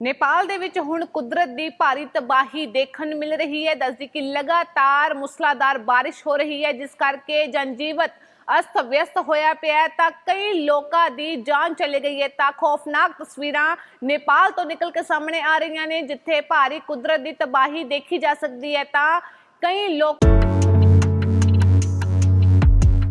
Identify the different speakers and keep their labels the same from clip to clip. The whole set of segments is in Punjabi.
Speaker 1: ਨੇਪਾਲ ਦੇ ਵਿੱਚ ਹੁਣ ਕੁਦਰਤ ਦੀ ਭਾਰੀ ਤਬਾਹੀ ਦੇਖਣ ਨੂੰ ਮਿਲ ਰਹੀ ਹੈ। ਦੱਸਦੀ ਕਿ ਲਗਾਤਾਰ ਮੁਸਲਾਧਾਰ ਬਾਰਿਸ਼ ਹੋ ਰਹੀ ਹੈ, ਜਿਸ ਕਰਕੇ ਜਨਜੀਵਤ ਅਸਤ ਵਿਅਸਤ ਹੋਇਆ ਪਿਆ ਤਾਂ ਕਈ ਲੋਕਾਂ ਦੀ ਜਾਨ ਚਲੀ ਗਈ ਹੈ। ਤਾਂ ਖੌਫਨਾਕ ਤਸਵੀਰਾਂ ਨੇਪਾਲ ਤੋਂ ਨਿਕਲ ਕੇ ਸਾਹਮਣੇ ਆ ਰਹੀਆਂ ਨੇ, ਜਿੱਥੇ ਭਾਰੀ ਕੁਦਰਤ ਦੀ ਤਬਾਹੀ ਦੇਖੀ ਜਾ ਸਕਦੀ ਹੈ। ਤਾਂ ਕਈ ਲੋਕ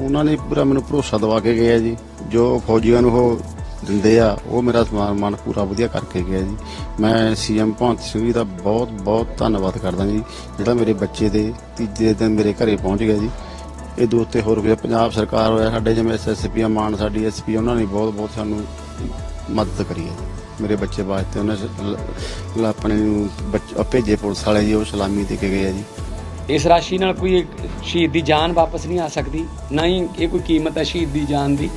Speaker 2: ਉਹਨਾਂ ਨੇ ਪੂਰਾ ਮੈਨੂੰ ਭਰੋਸਾ ਦਵਾ ਕੇ ਗਿਆ ਜੀ। ਜੋ ਫੌਜੀਆਂ ਨੂੰ ਉਹ ਦਿੰਦੇ ਆ, ਉਹ ਮੇਰਾ ਸਮਾਨ ਮਾਨ ਪੂਰਾ ਵਧੀਆ ਕਰਕੇ ਗਿਆ ਜੀ। ਮੈਂ ਸੀਐਮ ਭਗਵੰਤ ਸਿੰਘ ਜੀ ਦਾ ਬਹੁਤ ਬਹੁਤ ਧੰਨਵਾਦ ਕਰਦਾ ਜੀ, ਜਿਹੜਾ ਮੇਰੇ ਬੱਚੇ ਦੇ ਤੀਜੇ ਦਿਨ ਮੇਰੇ ਘਰੇ ਪਹੁੰਚ ਗਿਆ ਜੀ। ਇਹ ਦੋ ਉੱਤੇ ਹੋਰ ਵੀ ਪੰਜਾਬ ਸਰਕਾਰ ਹੋਇਆ, ਸਾਡੇ ਜਿਵੇਂ ਐਸਐਸਪੀ ਆ, ਮਾਨ ਸਾਡੀ ਐਸਪੀ ਉਹਨਾਂ ਨੇ ਬਹੁਤ ਬਹੁਤ ਸਾਨੂੰ ਮਦਦ ਕਰੀ ਹੈ ਜੀ। ਮੇਰੇ ਬੱਚੇ ਵਾਸਤੇ ਉਹਨਾਂ ਆਪਣੇ ਨੂੰ ਭੇਜੇ ਪੁਲਿਸ ਵਾਲੇ ਜੀ, ਉਹ ਸਲਾਮੀ ਦੇ ਕੇ ਗਏ ਆ ਜੀ।
Speaker 3: ਇਸ ਰਾਸ਼ੀ ਨਾਲ ਕੋਈ ਸ਼ਹੀਦ ਦੀ ਜਾਨ ਵਾਪਸ ਨਹੀਂ ਆ ਸਕਦੀ, ਨਾ ਹੀ ਇਹ ਕੋਈ ਕੀਮਤ ਹੈ ਸ਼ਹੀਦ ਦੀ ਜਾਨ ਦੀ।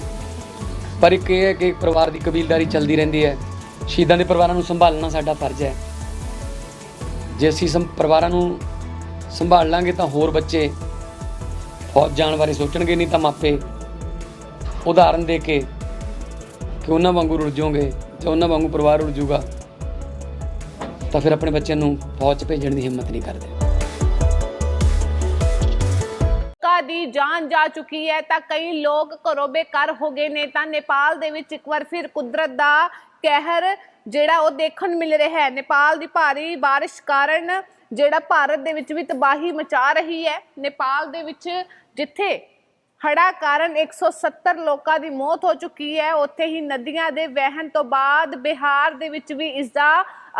Speaker 3: ਪਰ ਇੱਕ ਇਹ ਹੈ ਕਿ ਇੱਕ ਪਰਿਵਾਰ ਦੀ ਕਬੀਲਦਾਰੀ ਚੱਲਦੀ ਰਹਿੰਦੀ ਹੈ। ਸ਼ਹੀਦਾਂ ਦੇ ਪਰਿਵਾਰਾਂ ਨੂੰ ਸੰਭਾਲਣਾ ਸਾਡਾ ਫਰਜ਼ ਹੈ। ਜੇ ਅਸੀਂ ਸੰ, ਪਰਿਵਾਰਾਂ ਨੂੰ ਸੰਭਾਲ ਲਾਂਗੇ ਤਾਂ ਹੋਰ ਬੱਚੇ ਫੌਜ ਜਾਣ ਬਾਰੇ ਸੋਚਣਗੇ ਨਹੀਂ ਤਾਂ ਮਾਪੇ ਉਦਾਹਰਨ ਦੇ ਕੇ ਕਿ ਉਹਨਾਂ ਵਾਂਗੂ ਰੁੱਝ ਜਾਓਗੇ ਜਾਂ ਉਹਨਾਂ ਵਾਂਗੂ ਪਰਿਵਾਰ ਰੁੱਝ ਜਾਊਗਾ ਤਾਂ ਫਿਰ ਆਪਣੇ ਬੱਚਿਆਂ ਨੂੰ ਫੌਜ 'ਚ ਭੇਜਣ ਦੀ ਹਿੰਮਤ ਨਹੀਂ ਕਰਦੇ।
Speaker 1: ਦੀ ਜਾਨ ਜਾ ਚੁੱਕੀ ਹੈ, ਤਾਂ ਕਈ ਲੋਕ ਘਰੋਂ ਬੇਕਾਰ ਹੋ ਗਏ ਨੇ। ਤਾਂ ਨੇਪਾਲ ਦੇ ਵਿੱਚ ਇੱਕ ਵਾਰ ਫਿਰ ਕੁਦਰਤ ਦਾ ਕਹਿਰ ਜਿਹੜਾ ਉਹ ਦੇਖਣ ਨੂੰ ਮਿਲ ਰਿਹਾ ਹੈ। ਨੇਪਾਲ ਦੀ ਭਾਰੀ ਬਾਰਿਸ਼ ਕਾਰਨ ਜਿਹੜਾ ਭਾਰਤ ਦੇ ਵਿੱਚ ਵੀ ਤਬਾਹੀ ਮਚਾ ਰਹੀ ਹੈ। ਨੇਪਾਲ ਦੇ ਵਿੱਚ ਜਿੱਥੇ ਹੜ੍ਹਾਂ ਕਾਰਨ 170 ਲੋਕਾਂ ਦੀ ਮੌਤ ਹੋ ਚੁੱਕੀ ਹੈ। ਉੱਥੇ ਹੀ ਨਦੀਆਂ ਦੇ ਵਹਿਣ ਤੋਂ ਬਾਅਦ ਬਿਹਾਰ ਦੇ ਵਿੱਚ ਵੀ ਇਸ ਦਾ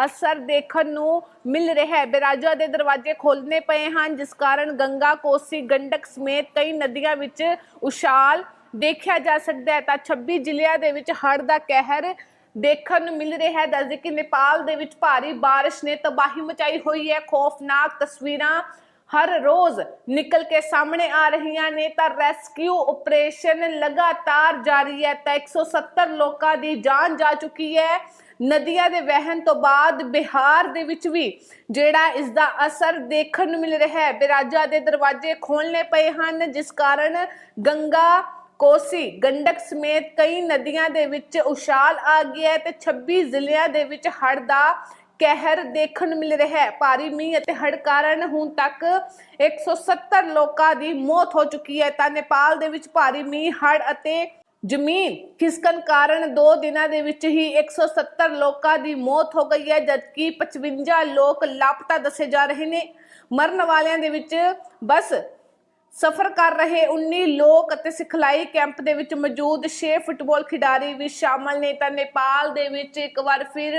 Speaker 1: ਅਸਰ ਦੇਖਣ ਨੂੰ ਮਿਲ ਰਿਹਾ ਹੈ। ਬਿਰਾਜਾ ਦੇ ਦਰਵਾਜ਼ੇ ਖੋਲ੍ਹਣੇ ਪਏ ਹਨ, ਜਿਸ ਕਾਰਨ ਗੰਗਾ, ਕੋਸੀ, ਗੰਡਕ ਸਮੇਤ ਕਈ ਨਦੀਆਂ ਵਿੱਚ ਉਛਾਲ ਦੇਖਿਆ ਜਾ ਸਕਦਾ ਹੈ। ਤਾਂ 26 ਜ਼ਿਲ੍ਹਿਆਂ ਦੇ ਵਿੱਚ ਹੜ੍ਹ ਦਾ ਕਹਿਰ ਦੇਖਣ ਨੂੰ ਮਿਲ ਰਿਹਾ ਹੈ। ਦੱਸਦੇ ਕਿ ਨੇਪਾਲ ਦੇ ਵਿੱਚ ਭਾਰੀ ਬਾਰਿਸ਼ ਨੇ ਤਬਾਹੀ ਮਚਾਈ ਹੋਈ ਹੈ। ਖੌਫਨਾਕ ਤਸਵੀਰਾਂ ਹਰ ਰੋਜ਼ ਨਿਕਲ ਕੇ ਸਾਹਮਣੇ ਆ ਰਹੀਆਂ ਨੇ ਤਾਂ ਰੈਸਕਿਊ ਆਪਰੇਸ਼ਨ ਲਗਾਤਾਰ ਜਾਰੀ ਹੈ। ਤਾਂ 170 ਲੋਕਾਂ ਦੀ ਜਾਨ ਜਾ ਚੁੱਕੀ ਹੈ। ਨਦੀਆਂ ਦੇ ਵਹਿਣ ਤੋਂ ਬਾਅਦ ਬਿਹਾਰ ਦੇ ਵਿੱਚ ਵੀ ਜਿਹੜਾ ਇਸ ਦਾ ਅਸਰ ਦੇਖਣ ਨੂੰ ਮਿਲ ਰਿਹਾ ਹੈ। ਬਿਰਾਜਾ ਦੇ ਦਰਵਾਜ਼ੇ ਖੋਲ੍ਹਣੇ ਪਏ ਹਨ, ਜਿਸ ਕਾਰਨ ਗੰਗਾ, ਕੋਸੀ, ਗੰਡਕ ਸਮੇਤ ਕਈ ਨਦੀਆਂ ਦੇ ਵਿੱਚ ਉਛਾਲ ਆ ਗਿਆ ਹੈ ਤੇ 26 ਜ਼ਿਲ੍ਹਿਆਂ ਦੇ ਵਿੱਚ ਹੜ੍ਹ ਦਾ ਕਹਿਰ ਦੇਖਣ ਨੂੰ ਮਿਲ ਰਿਹਾ ਹੈ। ਭਾਰੀ ਮੀਂਹ ਅਤੇ ਹੜ੍ਹ ਕਾਰਨ ਹੁਣ ਤੱਕ 170 ਲੋਕਾਂ ਦੀ ਮੌਤ ਹੋ ਚੁੱਕੀ ਹੈ। ਤਾਂ ਨੇਪਾਲ ਦੇ ਵਿੱਚ ਭਾਰੀ ਮੀਂਹ, ਹੜ੍ਹ ਅਤੇ ਜ਼ਮੀਨ ਖਿਸਕਣ ਕਾਰਨ 2 ਦਿਨਾਂ ਦੇ ਵਿੱਚ ਹੀ 170 ਲੋਕਾਂ ਦੀ ਮੌਤ ਹੋ ਗਈ ਹੈ, ਜਦਕਿ 55 ਲੋਕ ਲਾਪਤਾ ਦੱਸੇ ਜਾ ਰਹੇ ਨੇ। ਮਰਨ ਵਾਲਿਆਂ ਦੇ ਵਿੱਚ ਬਸ ਸਫਰ ਕਰ ਰਹੇ 19 ਲੋਕ ਅਤੇ ਸਿਖਲਾਈ ਕੈਂਪ ਦੇ ਵਿੱਚ ਮੌਜੂਦ 6 ਫੁੱਟਬਾਲ ਖਿਡਾਰੀ ਵੀ ਸ਼ਾਮਲ ਨੇ। ਤਾਂ ਨੇਪਾਲ ਦੇ ਵਿੱਚ ਇੱਕ ਵਾਰ ਫਿਰ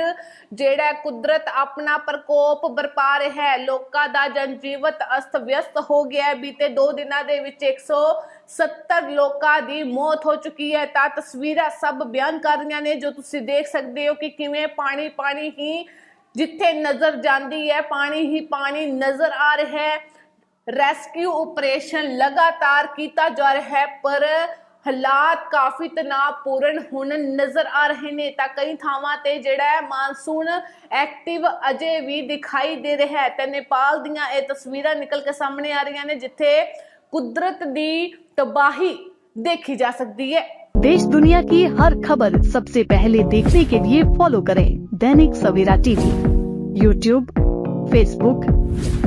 Speaker 1: ਜਿਹੜਾ ਕੁਦਰਤ ਆਪਣਾ ਪ੍ਰਕੋਪ ਬਰਪਾ ਰਿਹਾ ਹੈ, ਲੋਕਾਂ ਦਾ ਜਨਜੀਵਤ ਅਸਤ ਵਿਅਸਤ ਹੋ ਗਿਆ ਹੈ। ਬੀਤੇ 2 ਦਿਨਾਂ ਦੇ ਵਿੱਚ 170 ਲੋਕਾਂ ਦੀ ਮੌਤ ਹੋ ਚੁੱਕੀ ਹੈ। ਤਾਂ ਤਸਵੀਰਾਂ ਸਭ ਬਿਆਨ ਕਰ ਰਹੀਆਂ ਨੇ, ਜੋ ਤੁਸੀਂ ਦੇਖ ਸਕਦੇ ਹੋ ਕਿ ਕਿਵੇਂ ਪਾਣੀ ਪਾਣੀ ਹੀ ਜਿੱਥੇ ਨਜ਼ਰ ਜਾਂਦੀ ਹੈ, ਪਾਣੀ ਹੀ ਪਾਣੀ ਨਜ਼ਰ ਆ ਰਿਹਾ ਹੈ। ਰੈਸਕਿਊ ਆਪਰੇਸ਼ਨ ਲਗਾਤਾਰ ਕੀਤਾ ਜਾ ਰਿਹਾ ਹੈ ਪਰ ਹਾਲਾਤ ਕਾਫੀ ਤਣਾਅਪੂਰਨ ਹੁਣ ਨਜ਼ਰ ਆ ਰਹੇ ਨੇ ਤਾਂ ਕਈ ਥਾਵਾਂ ਤੇ ਜਿਹੜਾ ਹੈ ਮਾਨਸੂਨ ਐਕਟਿਵ ਅਜੇ ਵੀ ਦਿਖਾਈ ਦੇ ਰਿਹਾ ਹੈ ਤੇ ਨੇਪਾਲ ਦੀਆਂ ਇਹ ਤਸਵੀਰਾਂ ਨਿਕਲ ਕੇ ਸਾਹਮਣੇ ਆ ਰਹੀਆਂ ਨੇ ਜਿੱਥੇ ਕੁਦਰਤ ਦੀ ਤਬਾਹੀ ਦੇਖੀ ਜਾ ਸਕਦੀ ਹੈ
Speaker 4: देश दुनिया की हर खबर सबसे पहले देखने के लिए फॉलो करें Dainik Savera TV YouTube Facebook